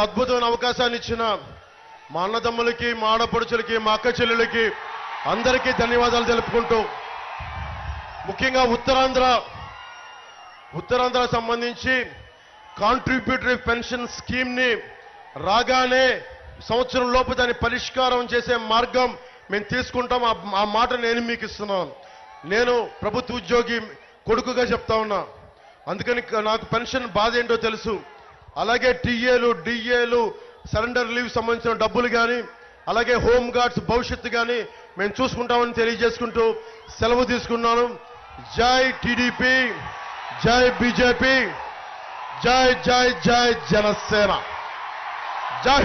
అద్భుతమైన అవకాశాన్ని ఇచ్చిన. మా అన్నదమ్ములకి మా ఆడపడుచులకి మా అక్క చెల్లెలకి అందరికీ ధన్యవాదాలు తెలుపుకుంటూ ముఖ్యంగా ఉత్తరాంధ్ర ఉత్తరాంధ్ర సంబంధించి కాంట్రిబ్యూటరీ పెన్షన్ స్కీమ్ని రాగానే సంవత్సరం లోపు దాన్ని పరిష్కారం చేసే మార్గం మేము తీసుకుంటాం. ఆ- ఆ మాట నేను మీకు ఇస్తున్నాను. నేను ప్రభుత్వ ఉద్యోగి కొడుకుగా చెప్తా ఉన్నా. అందుకని నాకు పెన్షన్ బాధ ఏంటో తెలుసు. అలాగే టీఏలు డిఏలు సరెండర్ లీవ్ సంబంధించిన డబ్బులు కానీ అలాగే హోమ్ గార్డ్స్ భవిష్యత్తు కానీ మేము చూసుకుంటామని తెలియజేసుకుంటూ సెలవు తీసుకున్నాను. జై టీడీపీ జై బీజేపీ జై జై జై జనసేన. జై